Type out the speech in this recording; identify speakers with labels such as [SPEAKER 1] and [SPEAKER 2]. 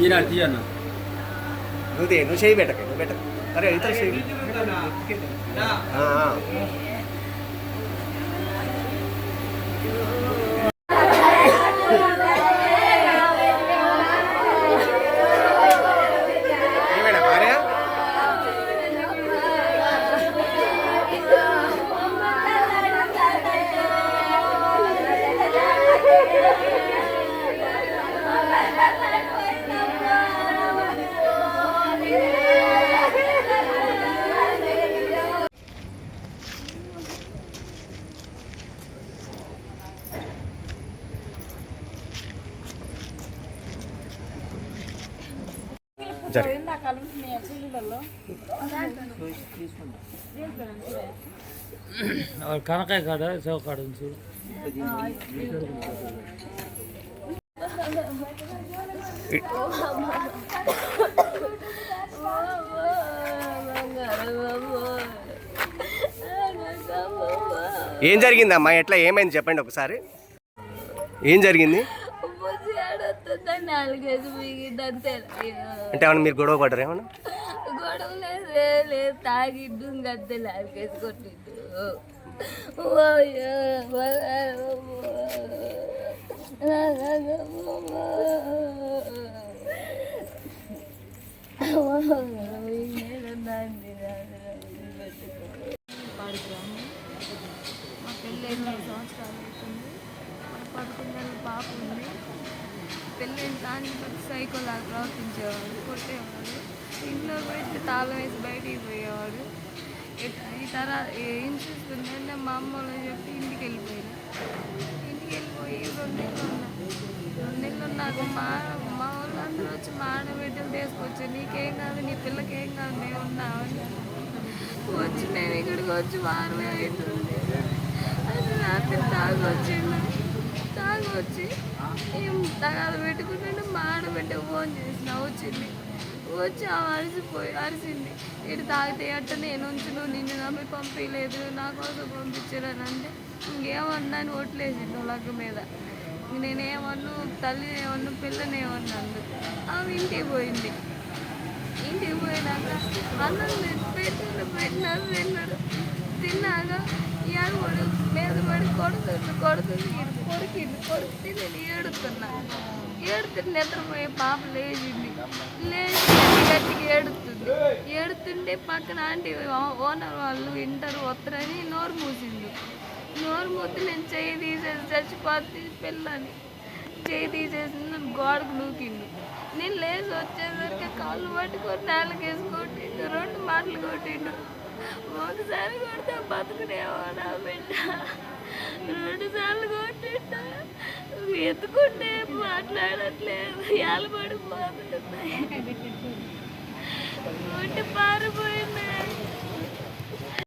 [SPEAKER 1] ఈనాడు తీయన్న
[SPEAKER 2] నువ్వు దే నువ్వు చేయి పెట్టక నువ్వు పెట్టక అరే ఇతర చేయి. ఆ,
[SPEAKER 3] కనకాయ కాడ సేవ కాడ ఉంచు
[SPEAKER 2] ఏం జరిగిందమ్మా? ఎట్లా? ఏమైంది? చెప్పండి ఒకసారి. ఏం జరిగింది?
[SPEAKER 4] నాలుగైదు మిగిలిందంతే.
[SPEAKER 2] అంటే ఏమన్నా మీరు గొడవ పడ్డారు ఏమన్నా?
[SPEAKER 4] గొడవ లేదు ఏం లేదు తాగిడ్డు ఇంకంతే నాలుగైదు కొట్టిండు. పాడు గ్రామం మా పెళ్ళి ఎనిమిది సంవత్సరాలు అవుతుంది. నెలల పాప ఉంది. పెళ్ళైన దాన్ని బట్టి సైకోలాగా ప్రవర్తించేవాడు కొట్టేవాడు. ఇంట్లో బయట తాళం వేసి బయటికి పోయేవాడు. ఈ తర్వాత ఏం చూస్తుందంటే మా అమ్మ చెప్పి ఇంటికి వెళ్ళిపోయినా ఇంటికి వెళ్ళిపోయి రెండు నెలలు ఉన్నా. రెండు నెలలు ఉన్నాక మా మా వాళ్ళు అందరూ వచ్చి మా ఆడబిడ్డలు తీసుకొచ్చి నీకేం కాదు నీ పిల్లకి ఏం కాదు నేను ఉన్నామని. వచ్చి మేము ఇక్కడికి వచ్చి వారమే అవుతుంది నా రాత్రి తాగి వచ్చిండు వచ్చి ఏం తగాదు పెట్టుకుంటుంటే మా ఆడబిడ్డ ఫోన్ చేసిన వచ్చింది వచ్చి ఆమె అరిసిపోయి అరిసింది. ఇటు తాగితే అట్ట నేను ఉంచును నిన్ను నమ్మి పంపించలేదు నా కోసం పంపించారని అంటే ఇంకేమన్నా అని ఒట్లేసిండు లగ్గ మీద. నేనేమన్ను తల్లి ఏమన్నా పిల్లని ఏమన్నాను అందుకు ఆమె ఇంటికి పోయింది. ఇంటికి పోయినాక అన్నం పెట్టిన పెట్టినారు తిన్నాడు. తిన్నాక ఇవాడు వాడు. మీద పడి కొడుతుంది కొడుతుంది కొడుకింది కొడుకు నేను ఏడుతున్నా. ఏడుతుంటే నిద్రపోయే పాప లేచింది. లేచి గట్టి గట్టిగా ఏడుతుంది. ఏడుతుంటే పక్కన ఆంటీ ఓనర్ వాళ్ళు వింటారు వస్తారని నోరు మూసింది. నోరు మూసి నేను చేయి తీసేసి చచ్చిపోతే పిల్లని. చేయి తీసేసి గోడకు నూకిండు నేను లేచి వచ్చేసరికి కాళ్ళు పట్టుకొని నేలకేసి కొట్టిండు రెండు మాటలు కొట్టిండు. ఒకసారి కొడితే బతుకునేవాడా బిడ్డ. రెండు సార్లు కొట్టిండు. ఎత్తుకుంటే మాట్లాడట్లేదు. ఏలబడి పడిపోతున్నాయి. కొట్టి పారిపోయింది.